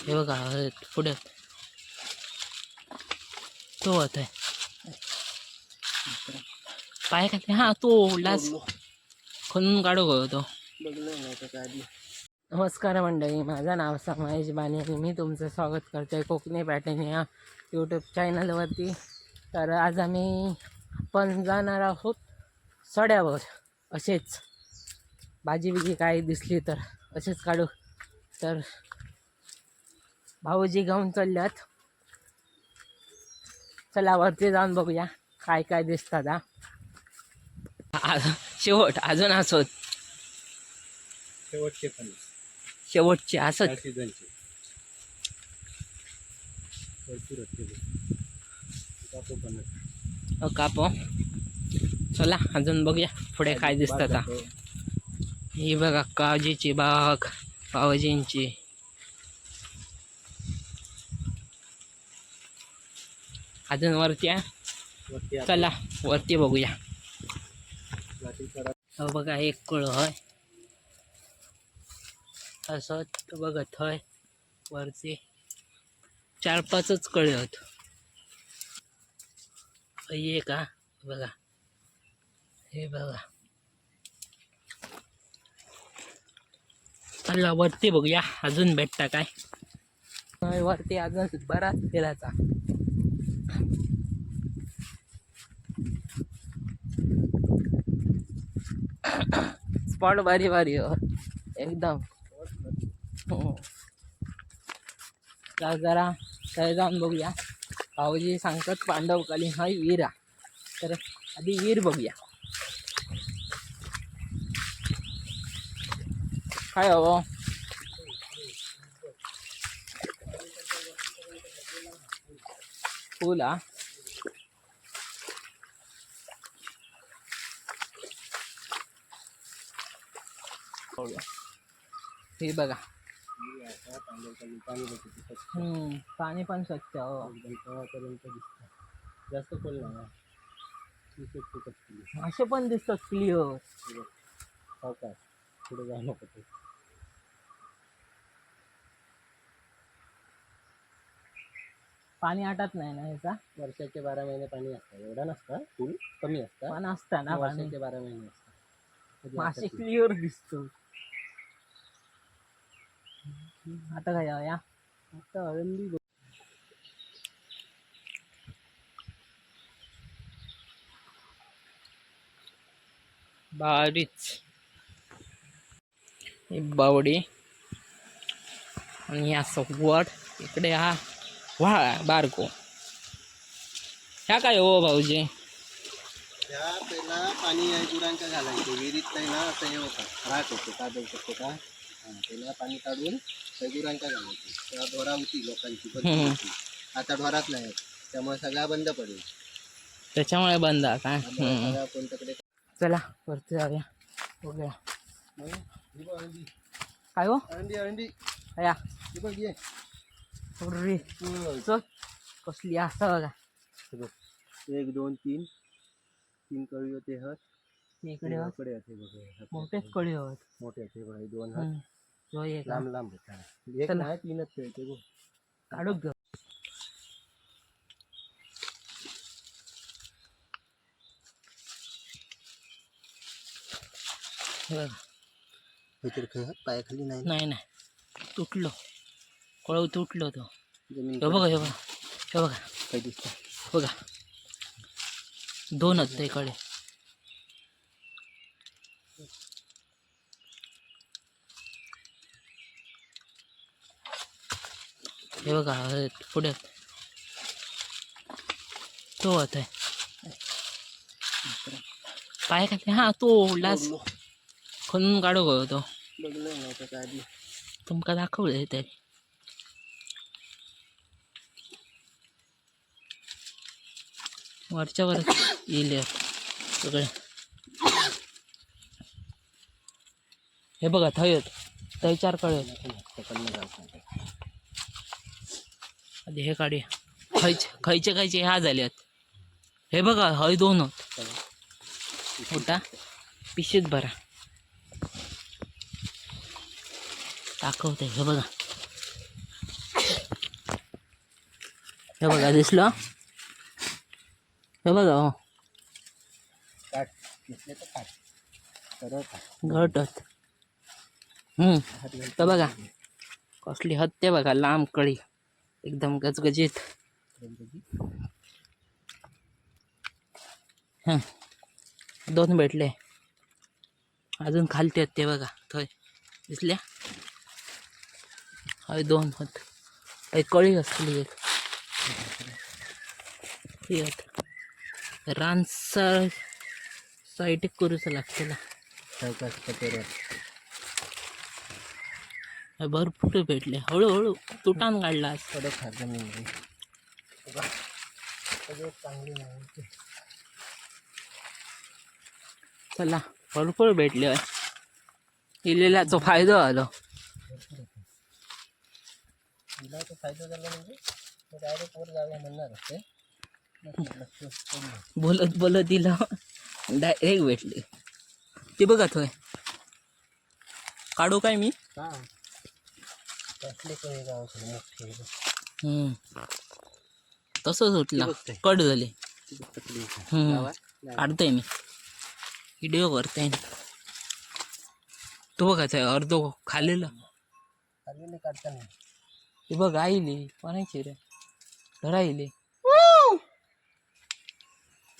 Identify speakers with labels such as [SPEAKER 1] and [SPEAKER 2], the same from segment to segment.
[SPEAKER 1] हे बघा पुढे. तो होत आहे. पाय का ते? हा तो लास खणून काढू गयो तो? नमस्कार मंडळी माझं नाव समायश बाणी आणि मी तुमचं स्वागत करतो आहे कोकणी पॅटर्न या यूट्यूब चॅनलवरती तर आज आम्ही पण जाणार आहोत सड्यावर. असेच. भाजी बिजी काय दिसली तर असेच काढू. तर भाऊजी घेऊन चालल्यात. चला वरती जाऊन बघूया काय काय दिसतात हा. शेवट अजून असोत.
[SPEAKER 2] शेवटचे पण.
[SPEAKER 1] शेवटचे असत.
[SPEAKER 2] सीझनचे. कापो.
[SPEAKER 1] चला अजून बघूया पुढे काय दिसतात हा. ही बघा काजीची बाग पावजींची अजून वरती आहे? चला वरती बघूया. हो बघा एक कळ होय. असं बघत होय वरती. चार पाचच कळे होत. का बघा. हे बघा. चला वरती बघूया अजून भेटता काय? वरती अजून बराच फिरायचा. स्पॉट भारी भारी हो. एकदम. हो. तर जरा तर जाऊन बघूया. भाऊजी सांगतात पांडवकाली हा वीर. तर आधी वीर बघूया. काय हवं फुल हा हे बघा
[SPEAKER 2] पाणी
[SPEAKER 1] पण स्वच्छ
[SPEAKER 2] जास्त खोल नाही हा.
[SPEAKER 1] पण दिसतात क्लिअर
[SPEAKER 2] सावकाश पुढे जाऊ नको
[SPEAKER 1] पाणी आटत नाही ना ह्याचा?
[SPEAKER 2] वर्षाचे बारा महिने पाणी असतं. एवढा नसतं. फुल कमी असतं.
[SPEAKER 1] पण असतं ना पाणी.
[SPEAKER 2] वर्षाचे बारा महिने असतं
[SPEAKER 1] मासे. क्लिअर दिसतो. आता काय जाऊया
[SPEAKER 2] आता.
[SPEAKER 1] बारीच. ही बावडी. आणि असं वड इकडे हा. वा बारको. ह्या काय हो भाऊजी?
[SPEAKER 2] त्या पहिला पाणी आहे घालायचं विहिरीत काही ना असं हे होतं. राख होतो कादव शकतो का? पहिला पाणी काढून त्या गुरांका घालायचं तेव्हा ढोरा होती लोकांची. होती. आता ढोरात नाही. त्यामुळे सगळा बंद पडेल.
[SPEAKER 1] त्याच्यामुळे बंद काय.
[SPEAKER 2] सगळा कोणत्याकडे
[SPEAKER 1] चला वरती जाऊया. बघूया.
[SPEAKER 2] ही बघ अळंदी
[SPEAKER 1] काय हो?
[SPEAKER 2] अळंदी अळंदी
[SPEAKER 1] या.
[SPEAKER 2] ही बघ ये.
[SPEAKER 1] रे चल. कसली असं बघा.
[SPEAKER 2] एक दोन तीन. तीन कळी होते हत.
[SPEAKER 1] इकडे
[SPEAKER 2] कडे होते. बघ.
[SPEAKER 1] मोठेच कळी होत.
[SPEAKER 2] मोठे होते बघ दोन हात.
[SPEAKER 1] एक
[SPEAKER 2] लांब लांब होता. एक. नाही तीनच खेळते बघ.
[SPEAKER 1] काढू घेऊ.
[SPEAKER 2] पायाखाली नाही.
[SPEAKER 1] नाही नाही. तुटलो. कळव तुटलो तो
[SPEAKER 2] जमीन
[SPEAKER 1] हे बघा हे बघा हे बघा.
[SPEAKER 2] काही दिसत
[SPEAKER 1] बघा. दोनच ते कडे हे बघा पुढे. तो होत आहे. पाय का ते? हा तो लास. खणून काढू गयो तो? तुमका दाखवलंय तरी वरच्या वर येईल सगळे. हे बघा थय आहेत. थंय चार कळे आधी हे काढूया. खयचे खयचे खयचे ह्या झाल्यात हे बघा हय दोन होत मोठा. पिशवीत भरा. दाखवते हे बघा. हे बघा दिसलं? हे बघा हो
[SPEAKER 2] काट घेतले तर काट सरळ काट
[SPEAKER 1] घटत हम्म.
[SPEAKER 2] हात घाल.
[SPEAKER 1] तर बघा. कसली हत्या बघा लांब कळी. एकदम गजगजीत. हं. दोन भेटले. अजून खालते आहेत ते बघा. थंय. दिसल्या? हय दोन होत. हय कळी असली एक. रानसर साईट करूच
[SPEAKER 2] कचेऱ्यात
[SPEAKER 1] हय भरपूर भेटले. हळूहळू तुटान काढला आज.
[SPEAKER 2] खात जमीन सगळे चांगली नाही
[SPEAKER 1] चला भरपूर भेटले होय. इलेल्याचो फायदो झालो.
[SPEAKER 2] तो फायदा झाला म्हणजे डायरेक्ट वर जाऊया म्हणणार असते.
[SPEAKER 1] बोलत बोलत दिलं डायरेक्ट भेटले. ते बघा थोय काढू काय मी. तसंच उठला. कट झाले. काढतोय मी. व्हिडिओ करतोय तो बघायचा आहे अर्धो
[SPEAKER 2] काढताना.
[SPEAKER 1] ते बघ आईले. कोणाची रे? धराईले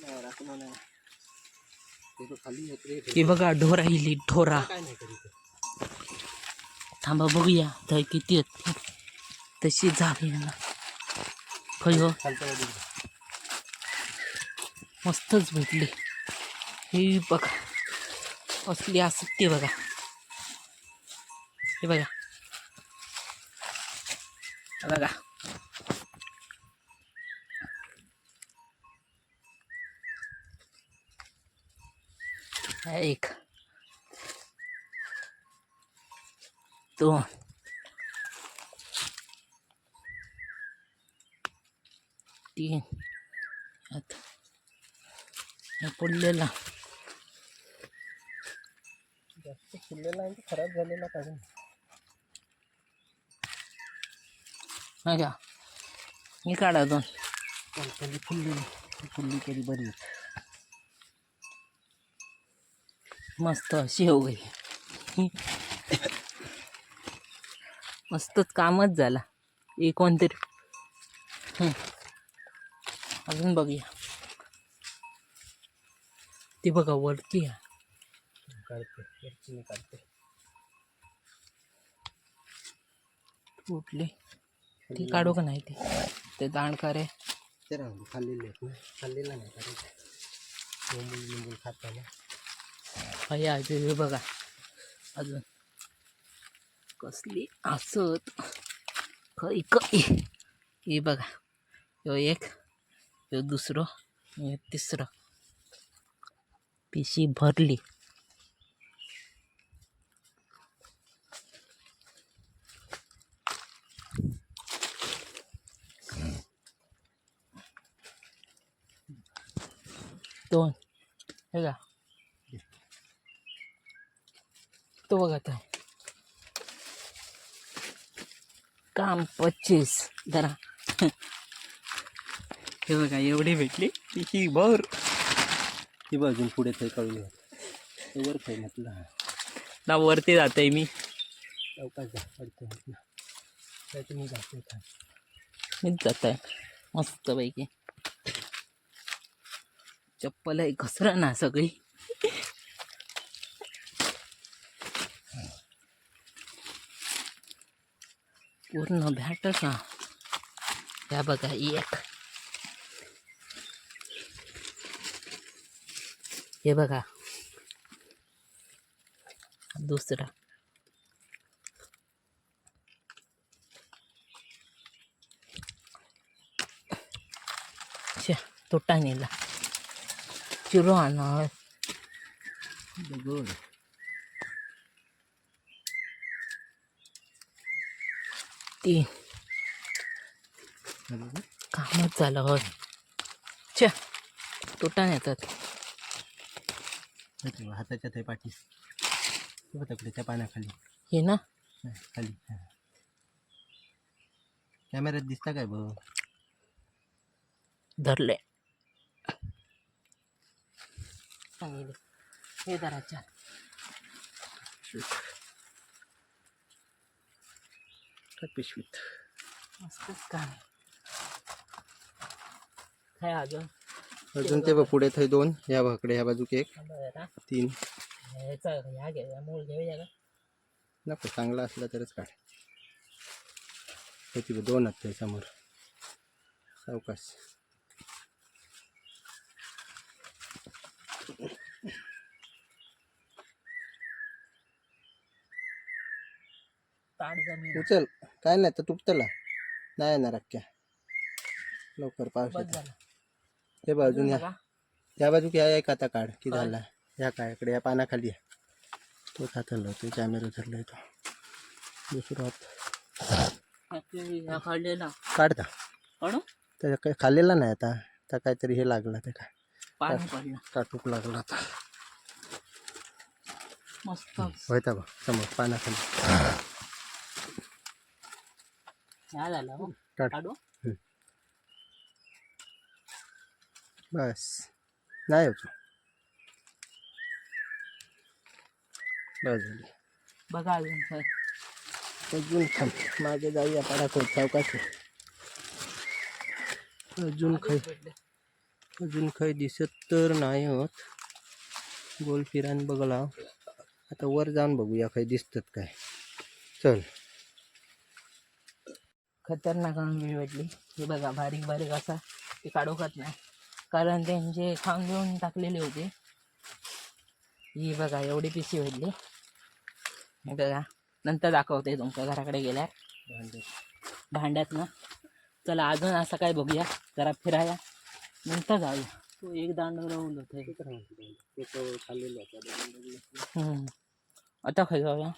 [SPEAKER 2] राखणं नाही ते
[SPEAKER 1] बघा ढोरा
[SPEAKER 2] काय ढोरा.
[SPEAKER 1] थांबा बघूया. तर किती आहेत? तशी झाली ना. खय हो. मस्तच भेटली. ही बघा. असली असत ते बघा. हे बघा. बघा. एक. दोन. तीन. आता हा पडलेला
[SPEAKER 2] जास्त फुललेला तो खराब झालेला काढून
[SPEAKER 1] हा का मी काढा दोन.
[SPEAKER 2] फुललेली फुलली तरी बरी होती.
[SPEAKER 1] मस्त अशी हो गई. मस्तच कामच झाला. एक कोणतरी. अजून बघूया. ती बघा वरती आहे.
[SPEAKER 2] काढते काढते.
[SPEAKER 1] कुठली ती काढू का नाही ती? ते दांडकार आहे
[SPEAKER 2] ते खाल्लेले खाल्लेला नाही खाताना.
[SPEAKER 1] हय हे बघा. अजून कसली असत. खै कै हे बघा. ह्यो एक ह्यो दुसरं तिसरं. पिशी भरली. दोन. हे का तो बघा आता. काम पच्चीस. जरा हे बघा एवढी भेटली. ही बर
[SPEAKER 2] ती बघ अजून पुढे कळून ते वर खाई म्हटलं
[SPEAKER 1] ना वरती जाते मी.
[SPEAKER 2] जा पडते म्हटलं तर तुम्ही जाते का?
[SPEAKER 1] मीच जात आहे मस्तपैकी. चप्पल आहे घसरा ना सगळी. पूर्ण भेटच ना. या बघा एक. हे बघा. दुसरा. छे तुटा नेला चिरो आणा तीन कामच झालं होय. छे तुटा नेतात
[SPEAKER 2] इथे बघ, हाताच्या त्या पाठी. हे तिकडे त्या पाण्याखाली
[SPEAKER 1] हे ना?
[SPEAKER 2] हा, खाली हा. कॅमेऱ्यात दिसता काय बघ?
[SPEAKER 1] धरले. हे धराच्या
[SPEAKER 2] पिशवीत.
[SPEAKER 1] मस्तच काय काय अजून?
[SPEAKER 2] अजून ते बघ पुढे थंय दोन या भाकडे ह्या बाजूक एक तीन.
[SPEAKER 1] ह्याचा ह्या घे या मूळ घेऊया का
[SPEAKER 2] नको चांगला असला तरच काढ. होती बघ दोन आहेत समोर सावकाश.
[SPEAKER 1] ताट जमीन.
[SPEAKER 2] उचल. काय नाही तर तुटतला नाही येणार अख्ख्या. लवकर
[SPEAKER 1] झालं.
[SPEAKER 2] हे बघ अजून या. या बाजू या एक आता काढ की? झाला. या काय इकडे या पानाखाली या. तो हातला तो कॅमेरा धरलाय तो दुसरा हात.
[SPEAKER 1] काढलेला
[SPEAKER 2] काढता.
[SPEAKER 1] काढू?
[SPEAKER 2] त्याच्या काही खाल्लेला नाही आता. त्या काहीतरी हे लागलं ते काय.
[SPEAKER 1] पाणी पडलं
[SPEAKER 2] काटूक लागला आता.
[SPEAKER 1] मस्त.
[SPEAKER 2] होता बघ समोर पानाखाली.
[SPEAKER 1] ह्या झालं हो.
[SPEAKER 2] काढ.
[SPEAKER 1] काढू?
[SPEAKER 2] बस. नाही होतो बस झाली.
[SPEAKER 1] बघा अजून काय.
[SPEAKER 2] अजून थांब. मागे जाऊया पडाखोड चौकाशी अजून काही
[SPEAKER 1] भेटले.
[SPEAKER 2] अजून काही दिसत तर नाही होत. गोल फिरान बघला आता वर जाऊन बघूया काही दिसतात काय. चल.
[SPEAKER 1] खतरनाक भेटली. हे बघा बारीक बारीक असा ते काढूकत नाही. कारण त्यांचे खाऊन घेऊन टाकलेले होते. ही बघा एवढी पिशी भेटली. हे बघा नंतर दाखवते तुमच्या घराकडे गेल्यावर. भांड्यात ना. चला अजून असं काय बघूया. जरा फिराया नंतर जाऊया. तो एक दांड राहून होते. आता खाय जाऊया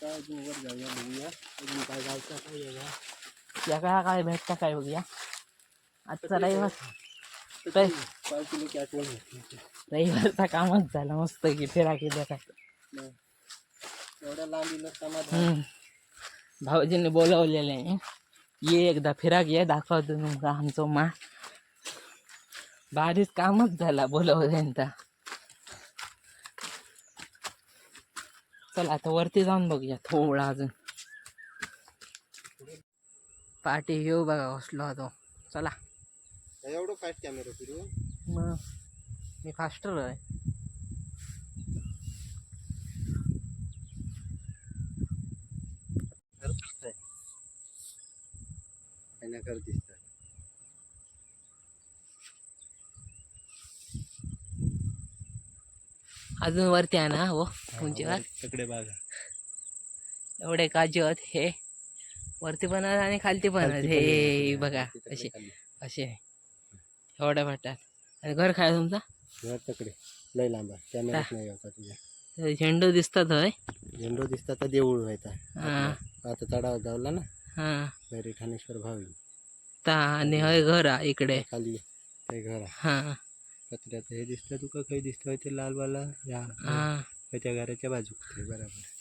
[SPEAKER 2] बघूया. काय गावचा काय
[SPEAKER 1] या काय काय भेटतं काय बघूया. आजचा रविवार. रविवारचा कामच झाला मस्त की फिरा केल्या काय
[SPEAKER 2] एवढ्या लांब.
[SPEAKER 1] भाऊजींनी बोलवलेलं आहे. ये एकदा फिराक ये दाखवतो तुमका आमचं मा. भारीच कामच झाला बोलवल्यांचा चला आता वरती जाऊन बघूया थोडा अजून. पाठी येऊ बघा बसलो होतो चला.
[SPEAKER 2] एवढं फास्ट कॅमेरा फिरू
[SPEAKER 1] मग मी फास्टर आहे.
[SPEAKER 2] कर
[SPEAKER 1] अजून वरती आहे ना हो
[SPEAKER 2] तिकडे बघा
[SPEAKER 1] एवढे काजू आहेत हे. वरती पण आणि खालती पण
[SPEAKER 2] खालती पण
[SPEAKER 1] हे
[SPEAKER 2] आहे.
[SPEAKER 1] बघा असे. असे एवढ्या वाटतात आणि घर काय तुमचा?
[SPEAKER 2] घर तिकडे. लय लांब आहे. कॅमेराच नाही होता तुझ्या.
[SPEAKER 1] हे झेंडू दिसतात होय?
[SPEAKER 2] झेंडो दिसता तर देऊळ व्हायचा
[SPEAKER 1] हा.
[SPEAKER 2] आता चढाव जावला ना.
[SPEAKER 1] हा.
[SPEAKER 2] घरी ठाणेश्वर भावी
[SPEAKER 1] ता आणि हय घर आहे इकडे.
[SPEAKER 2] खाली ते घर
[SPEAKER 1] हा.
[SPEAKER 2] कचऱ्याचं हे दिसतं तुका काही दिसतं ते लालवाला या
[SPEAKER 1] हा.
[SPEAKER 2] त्याच्या घराच्या बाजूक. बरोबर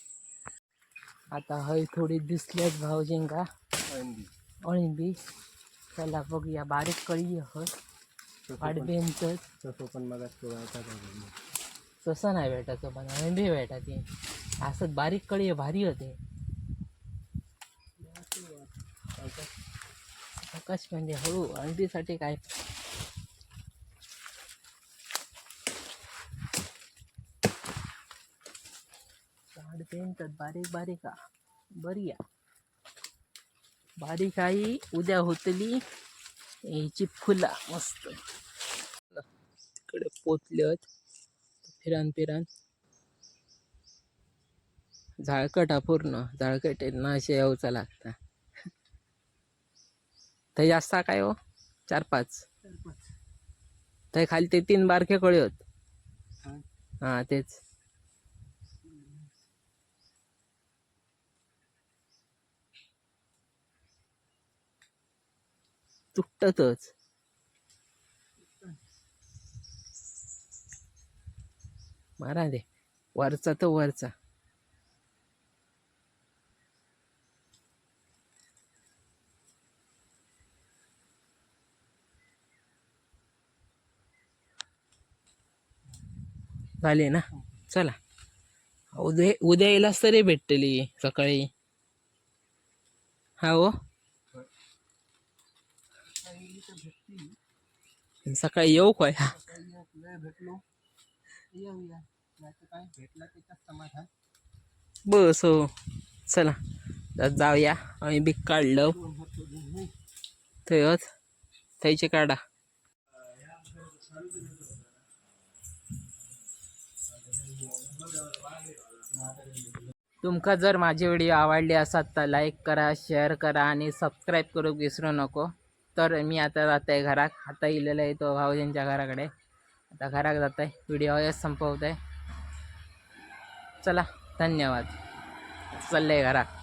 [SPEAKER 1] आता हय थोडी दिसल्यात भाऊजींका
[SPEAKER 2] अंडी.
[SPEAKER 1] अळिंबी. चला बघूया बारीक कळी
[SPEAKER 2] पण-
[SPEAKER 1] पाडब्यांचं
[SPEAKER 2] तसं पण मग
[SPEAKER 1] तसं नाही भेटायचं पण अळिंबी भेटा ती असं बारीक कळी भारी होते. आकाश म्हणजे हळू अळंबीसाठी काय पेंटत बारीक बारीक. बरी आ. बारीक आई उद्या होतली याची फुला मस्त. इकडे पोचल्यात. फिरान फिरान झाळकटा पूर्ण. झाळकट ना असे येऊचा लागता. ते जास्त काय हो? चार पाच. ते खाली ते तीन बारके कळे होत.
[SPEAKER 2] हा
[SPEAKER 1] तेच. तुटतच. मारा दे वरचा तो वरचा. झाले ना? चला. उद्या उद्या येलास तरी भेटतली सकाळी. हा हो. सकाळी येऊ काय?
[SPEAKER 2] भेटलो येऊया काय भेटला त्याच्यात समाधान
[SPEAKER 1] बस हो. चला. जाऊया. आम्ही बी काढलं. थंयच थंयचे काढा. तुमका जर माझी व्हिडिओ आवडली असतात तर लाईक करा शेअर करा आणि सबस्क्राईब करूक विसरू नको. तर मी आता जात आहे घरात. आता इलेला आहे तो भाऊजींच्या घराकडे. आता घरात जात आहे व्हिडिओ हेच संपवत आहे चला धन्यवाद. चाललं आहे घरात.